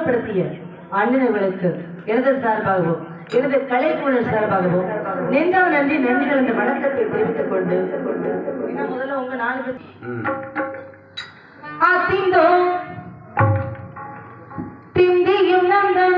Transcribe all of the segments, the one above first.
அறிமுகப்படுத்திய அண்ணன்களுக்கு எனது சார்பாகவும் எனது கலைக்குழு சார்பாகவும் நெஞ்சா நன்றி நன்றிகள் இந்த வணக்கத்தை தெரிவித்துக் கொண்டு முதல்ல உங்க நாலு திந்தோ திந்தியும் நந்தன்.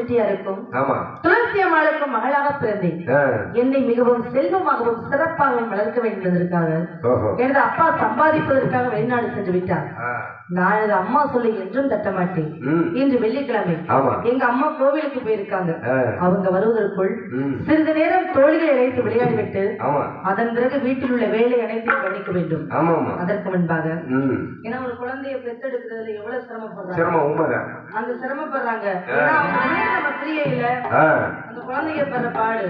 செட்டியாருக்கும் துளசி அம்மாளுக்கும் மகளாக பிறந்தேன். என்னை மிகவும் செல்வமாகவும் சிறப்பாகவும் வளர்க்க வேண்டும் எனது அப்பா சம்பாதிப்பதற்காக வெளிநாடு சென்று விட்டார். நான் இது அம்மா சொல்லி என்றும் தட்ட மாட்டேன் இன்று வெள்ளிக்கிழமை. எங்க அம்மா கோவிலுக்கு போயிருக்காங்க. அவங்க வருவதற்குள் சிறிது நேரம் தோழிகளை இணைத்து விளையாடிவிட்டு அதன் பிறகு வீட்டில் உள்ள வேலை அனைத்தையும் கவனிக்க வேண்டும். அதற்கு முன்பாக ஏன்னா ஒரு குழந்தைய பெத்தெடுக்கிறதுல எவ்வளவு சிரமப்படுறாங்க. அந்த சிரமப்படுறாங்க. ஏன்னா அந்த குழந்தைய படுற பாடு.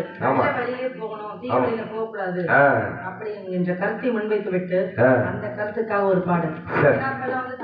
வெளியே போகணும். தீவிரையில போக கூடாது அப்படி என்ற கருத்தை முன்வைத்து விட்டு அந்த கருத்துக்காக ஒரு பாடு வந்து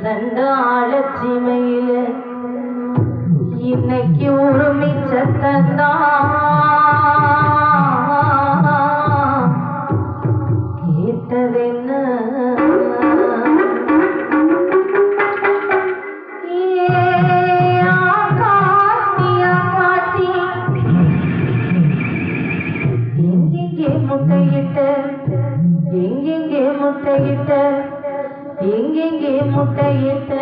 சண்டாளச்சிமையில் இன்னைக்கு ஒரு மிச்சத்தந்தான் எங்கெங்கே முட்டையிட்ட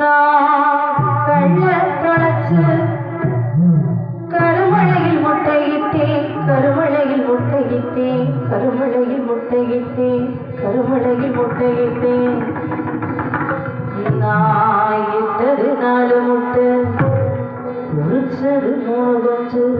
நான் கள்ள கருமழையில் முட்டையிட்டேன் கருமழையில் முட்டையிட்டேன் கருமழையில் முட்டையிட்டேன் கருமழையில் முட்டையிட்டேன் நான் இட்டது நாலு முட்டை முடிச்சது மூணு கொஞ்சம்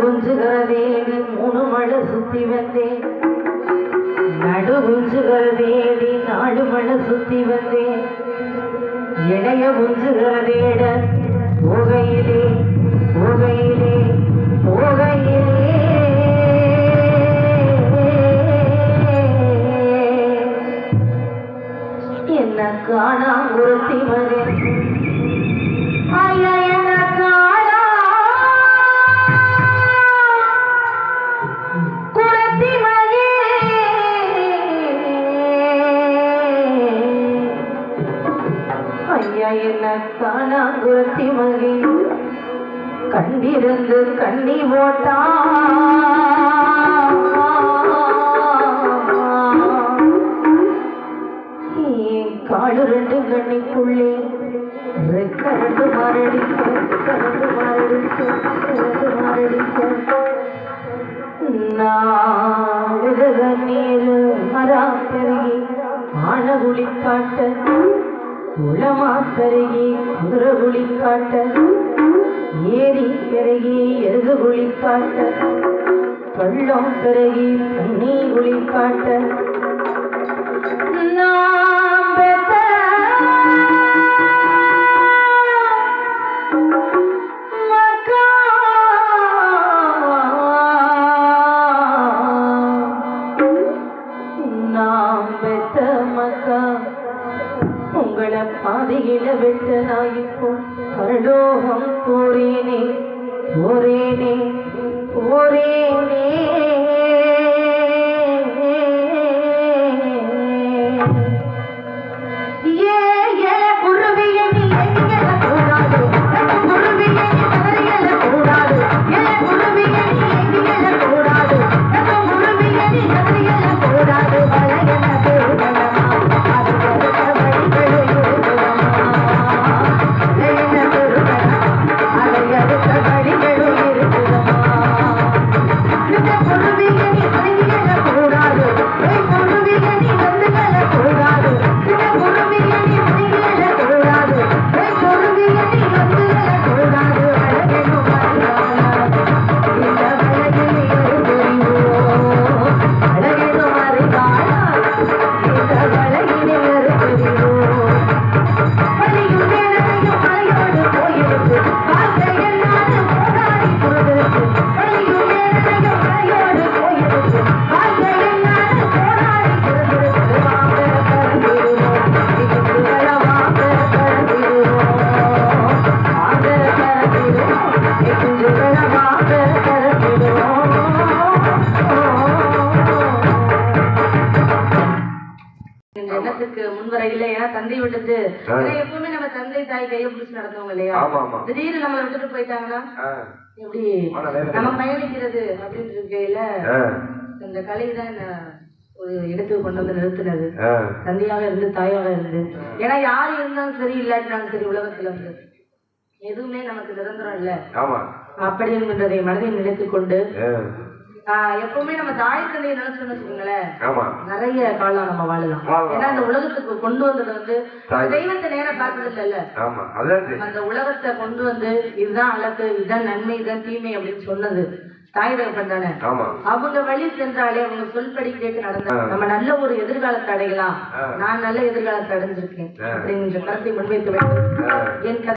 மூத்த மூணு மழை சுத்தி வந்தேன். நடுகுஞ்சுகிறதேவி நாலு மழை சுத்தி வந்தேன். இணைய குஞ்சுகிறதேட புகையிலே புகையிலே புகையிலே. என்ன காணாம் ஒருத்தி மகன்? ஐயா குரத்தி கண்டிருந்து கண்ணி போட்டா. காடு ரெண்டு கண்ணிக்குள்ளே? ரெக்க ரெண்டு மாரடிக்க ரெண்டு மாரடிக்க ரெண்டு மாரடிக்க நாடு கண்ணீர் மரா பெருகி ஆன குளிப்பாட்ட உளமாக்கருகே பெருகி குதிரை குளிப்பாட்ட ஏரி பெருகி எருது குளிப்பாட்ட பள்ளம் பெருகி தண்ணி குளிப்பாட்ட. விட்டு நான் இப்போ பரலோகம் போறேனே எண்ணத்துக்கு முன்வரையில ஏன்னா தந்தை விட்டது எப்பவுமே நம்ம தந்தை தாய் கையை பிடிச்சு நடந்தவங்க இல்லையா? திடீர்னு நம்மளை விட்டுட்டு போயிட்டாங்கன்னா எப்படி. நம்ம பயணிக்கிறது அப்படின்னு இருக்கையில இந்த கலை தான் என்ன ஒரு இடத்துக்கு கொண்டு வந்து நிறுத்தினது. தந்தையாக இருந்து தாயாக இருந்து. ஏன்னா யார் இருந்தாலும் சரி இல்லாட்டினாலும் சரி உலகத்துல வந்து. எதுவுமே நமக்கு நிரந்தரம் இல்ல ஆமா அப்படி என்கின்றதை மனதில் நினைத்துக் கொண்டு எப்பவுமே நம்ம தாய் தந்தையை நினைச்சோம்னு வச்சுக்கோங்களேன் நிறைய காலம் நம்ம வாழலாம். ஏன்னா இந்த உலகத்துக்கு கொண்டு வந்தது வந்து தாய். தெய்வத்தை நேரம் பார்த்தது இல்ல. அந்த உலகத்தை கொண்டு வந்து இதுதான் அழகு இதுதான் நன்மை இதுதான் தீமை அப்படின்னு சொன்னது தாய் தகப்பன் தானே அவங்க வழி சென்றாலே அவங்க சொல்படி கேட்டு நடந்தா நம்ம நல்ல ஒரு எதிர்காலத்தை அடையலாம். நான் நல்ல எதிர்காலத்தை அடைஞ்சிருக்கேன் ஆ. அப்படிங்கிற கருத்தை முன்வைத்து. என்